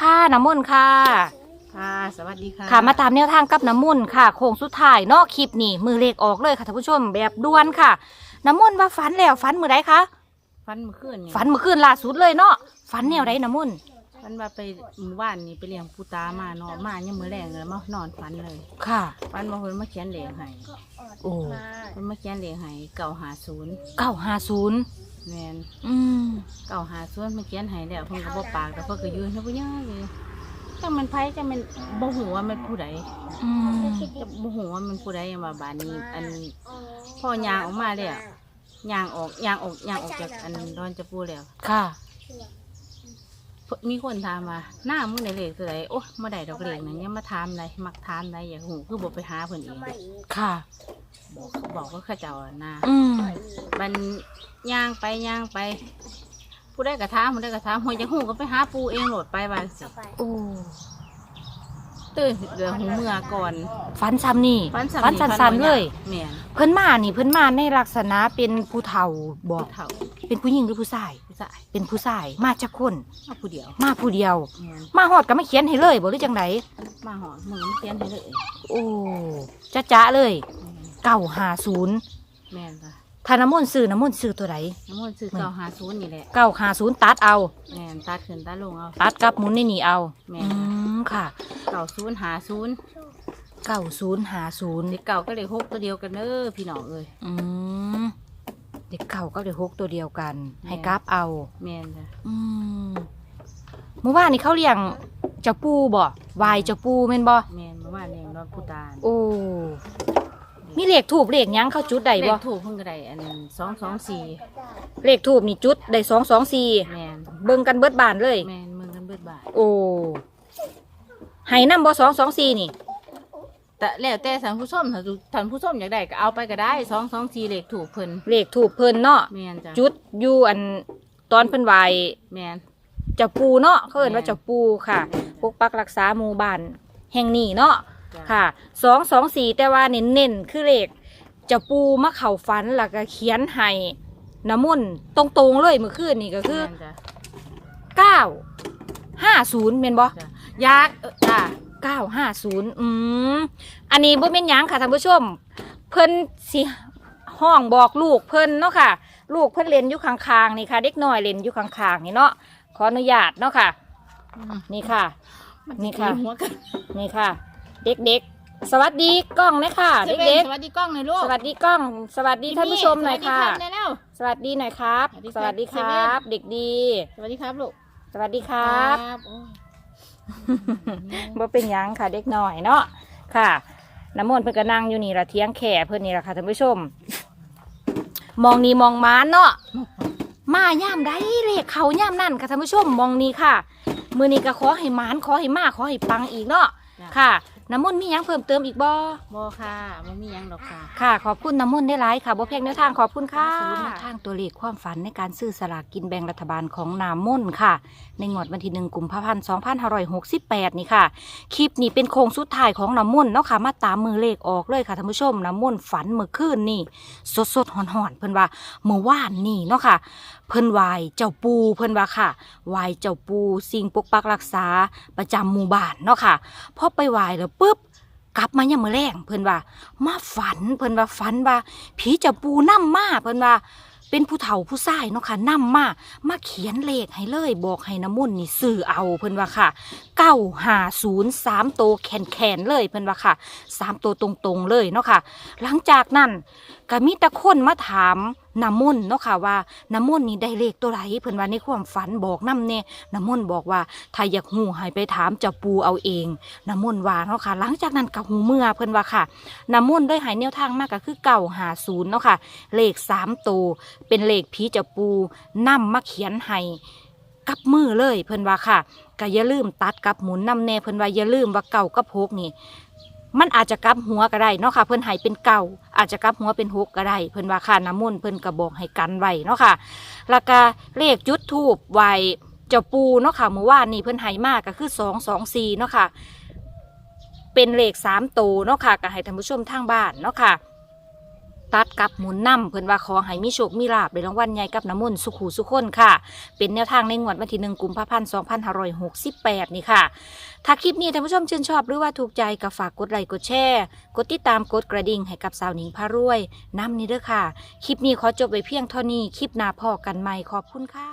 ค่ะน้ำมนต์ค่ะ ค่ะ สวัสดีค่ะค่ะมาตามแนวทางกับน้ำมนต์ค่ะโค้งสุดท้ายเนอกคลิปนี่มือเลขออกเลยค่ะท่านผู้ชมแบบด่วนค่ะ น้ำมนต์ว่าฝันแล้วฝันมือใดคะฟันเมื่อคืนนี่ฝันเมื่อคืนล่าสุดเลยเนาะฝันแนวใดน้ำมนต์ฟันว่าไปหมู่บ้านนี่ไปเลี้ยงปูตามานอนมายังมือแรงเลยมานอนฟันเลยค่ะ ฟันว่าเพิ่นมาเขียนเหลงให้โอ้เพิ่นมาเขียนเหลงให้เก่าหาศูนย์เก้าห้าศูนย์ แมนอืมเก่าหาศูนย์มาเขียนให้แล้วเพิ่นก็บ่ปากแต่เพิ่นก็ยืนเพิ่นบ่ย่างเลยจังมันไผจังมันบ่ฮู้ว่ามันผู้ใดอืมจะบ่ฮู้ว่ามันผู้ใดว่าบานนี้ อันพ่อยางออกมาแล้วยางออกยางออกยางออกจากอันดอนจะปูแล้วค่ะมีคนถามว่าหน้ามึงได้เลขตัวใดโอ้มาได้ดอกเลขนั่นยังมาถามอะไรมักถามอะไรอยากหูคือบอกไปหาเพิ่นเองค่ะ บอกบอกว่าเข้าเจ้าอะนะอืมบันย่างไปย่างไป ผู้ได้กระทามผู้ได้กระทามหัวจะหูก็ไปหาปูเองโหลดไปบางสิโอ้ตื่นเดือหูเมื่อก่อนฝันซ้ำนี่ฟันสำฝันสันๆเลยแม่นเพิ่นมานี่เพิ่นมาในลักษณะเป็นผู้เฒ่าบอกผู้เฒ่าเป็นผู้หญิงหรือผู้ชาย ผู้ชายเป็นผู้ชายมาจากคน มาผู้เดียวมาผู้เดียวแม่นมาหอดก็ไม่เขียนให้เลยบ่หรือจังไดมาหอดมึงก็มาเขียนให้เลยโอ้จ้าจ้าเลย เก้าหาศูนย์แม่นค่ะธนำมนต์ซื้อน้ำมนต์ซื้อตัวไหนน้ำมันต์ซื้อเก่าหาศูนย์นี่แหละ เก้าหาศูนย์ตัดเอา แม่นตัดขึ้นตัดลงเอา ตัดกับหมุนในนี่เอา แม่อืนมค่ะเก่าศูนย์หาศูนย์เก้าศูนย์หาศูนย์ เด็กเก่าก็เลยหกตัวเดียวกันเด้อพี่น้องเอ้ย อืมเด็กเก่าก็เด็กหกตัวเดียวกัน แม่ ให้กราฟเอา แม่นจ้ะอืมเมื่อวานนี้เขาเลี้ยงเจ้าปูบ่วายเจ้าปูแม่นบ่แม่นเมื่อวานเองรอนผู้ตาลโอ้ มีเลขถูกเลขหยังเข้าจุดใดเลบ่ขถูกเพิ่งกระไดอันสองสองสี่เลขถูกนี่จุดได้สองสองสี่แม่นเบิ่งกันเบิดบานเลย แม่นเมืองกันเบิดบาทโอ้ให้นำบ่สองสองสี่นี่ แต่แล้วแต่ท่านผู้ชมถ้าท่านผู้ชมอยากได้ก็เอาไปก็ได้สองสองสี่เลขถูกเพิ่นเลขถูกเพิ่นเนาะแม่นจ้ะจุดอยู่อันตอนเพิ่นไหวแม่นเจ้าปูเนาะเขาเอิ้นว่าแม่เจ้าปูค่ะปกปักรักษาหมู่บ้านแห่งนี้เนาะจ้ะ ค่ะสองสองสี่แต่ว่าเน้นๆคือเลขเจ้าปูมาเข่าฝันแล้วก็เขียนให้น้ำมนต์ตรงๆเลยเมื่อคืนนี่ก็คือแม่นจ้ะเก้าห้าศูนย์เป็นบ่จ้ะอยากเออจ้ะเก้าห้าศูนย์อืมอันนี้บ่เป็นหยังค่ะท่านผู้ชม เพิ่นสิห้องบอกลูกเพิ่นเนาะค่ะ ลูกเพิ่นเล่นอยู่ข้างๆนี่ค่ะ เด็กน้อยเล่นอยู่ข้างๆนี่เนาะขออนุญาตเนาะค่ะ นี่ค่ะมันี่ค่ะสิตีหัวกันนี่ค่ะ เด็กๆ สวัสดีกล้องเลยค่ะเด็เด็กกสวัสดีกล้องหน่อยลูๆกสวัสดีกล้อง สวัสดีท่านผู้ชมหน่อยค่ะ สวัสดีรับสวัสดีหน่อยครับสวัสดีสครับวัสดีครับ เด็กดี สวัสดีครับลูก สวัสดีครับโอ้ยบ่เป็นหยังค่ะเด็กน้อยเนาะ ค่ะ น้ำมนต์เพิ่นก็นั่งอยู่นี่ละเทียงแข่เพิ่นนี่ละค่ะท่านผู้ชม มองนี่มองมานเนาะ มาย่ามได้เลขเขาย่ามนั่นค่ะท่านผู้ชม มองนี่ค่ะ มือนี้ก็ขอให้หมานขอให้มาขอให้ปังอีกเนาะจ้ะค่ะ น้ำมนต์มีหยังเพิ่มเติมอีกบ่บอค่ะมันมีหยังดอกค่ะค่ะ ขอบคุณน้ำมนต์ได้หลายค่ะบ่เพียงแนวทางขอบคุณค่ะค่ะแนวทางตัวเลขความฝันในการซื้อสลากกินแบ่งรัฐบาลของน้ำมนต์ค่ะ ในงวดวันที่หนึ่งกุมภาพันธ์สองพันห้าร้อยหกสิบแปดนี่ค่ะ คลิปนี้เป็นโค้งสุดท้ายของน้ำมนต์เนาะค่ะ มาตามมือเลขออกเลยค่ะท่านผู้ชมน้ำมนต์ฝันเมื่อคืนนี่สดสดๆหอนหอนๆเพิ่นว่าเมื่อวานนี่เนาะค่ะ เพิ่นไหวายเจ้าปูเพิ่นว่าค่ะไหวายเจ้าปูสิ่งปกปักรักษาประจำหมู่บ้านเนาะค่ะพอไปไหวายแล้วปุ๊บกลับมายังมือแรงเพิ่นว่า มาฝันเพิ่นว่าฝันว่า ผีเจ้าปูนำมาเพิ่นว่า เป็นผู้เฒ่าผู้ชายเนาะค่ะนำมามาเขียนเลขให้เลย บอกให้น้ำมนต์นี่ซื้อเอาเพิ่นว่าค่ะเก้าห้าศูนย์สามโตวแขนแขนๆเลยเพิ่นว่าค่ะสามโตวตรงๆเลยเนาะค่ะ หลังจากนั้นก็มีต่คนมาถามน้ำมนต์เนาะค่ะว่าน้ำมนต์นี่ได้เลขตัวไหนเพิ่นว่าในความฝันบอกน้ำเนี่ยน้ำมนต์บอกว่าถ้าอยากหูให้ไปถามเจ้าปูเอาเองน้ำมนต์ว่าเนาะค่ะ หลังจากนั้นกับหูเมื่อเพิ่นว่าค่ะน้ำมนต์ได้หายแนวทางมากก็คือเก่าหาศูนย์เนาะค่ะ เลขสามตัวเป็นเลขผีเจะปูนำมาเขียนให้กับมือเลยเพิ่นว่าค่ะก็อย่าลืมตัดกับหมุนนำแน่เพิ่นว่าอย่าลืมว่าเก่ากับหกนี่ มันอาจจะกลับหัวก็ได้เนาะค่ะ เพิ่นให้เป็นเก่าอาจจะกลับหัวเป็นหกก็ได้เพิ่นว่าค่ะน้ำมนต์เพิ่นกระบอกให้กันไว้เนาะค่ะแล้วก็เลขจุดทูบไว้เจ้าปูเนาะค่ะเมื่อวานนี่เพิ่นให้มากก็คือสองสองสี่เนาะค่ะ เป็นเลขสามตัวเนาะค่ะก็ให้ท่านผู้ชมทางบ้านเนาะค่ะ ตัดกับหมุนนำเพิ่นว่าขอให้มีโชคมีลาบในรางวัลใหญ่กับน้ำมนต์สุขูสุขคนค่ะ เป็นแนวทางในงวดวันที่หนึ่งกุมภาพันธ์2568 นี่ค่ะ ถ้าคลิปนี้ท่านผู้ชมชื่นชอบหรือว่าถูกใจก็ฝากกดไลค์กดแชร์กดติดตามกดกระดิ่งให้กับสาวหนิงพารวยน้ำนี้เด้อค่ะ คลิปนี้ขอจบไว้เพียงเท่านี้คลิปหน้าพอกันใหม่ขอบคุณค่ะ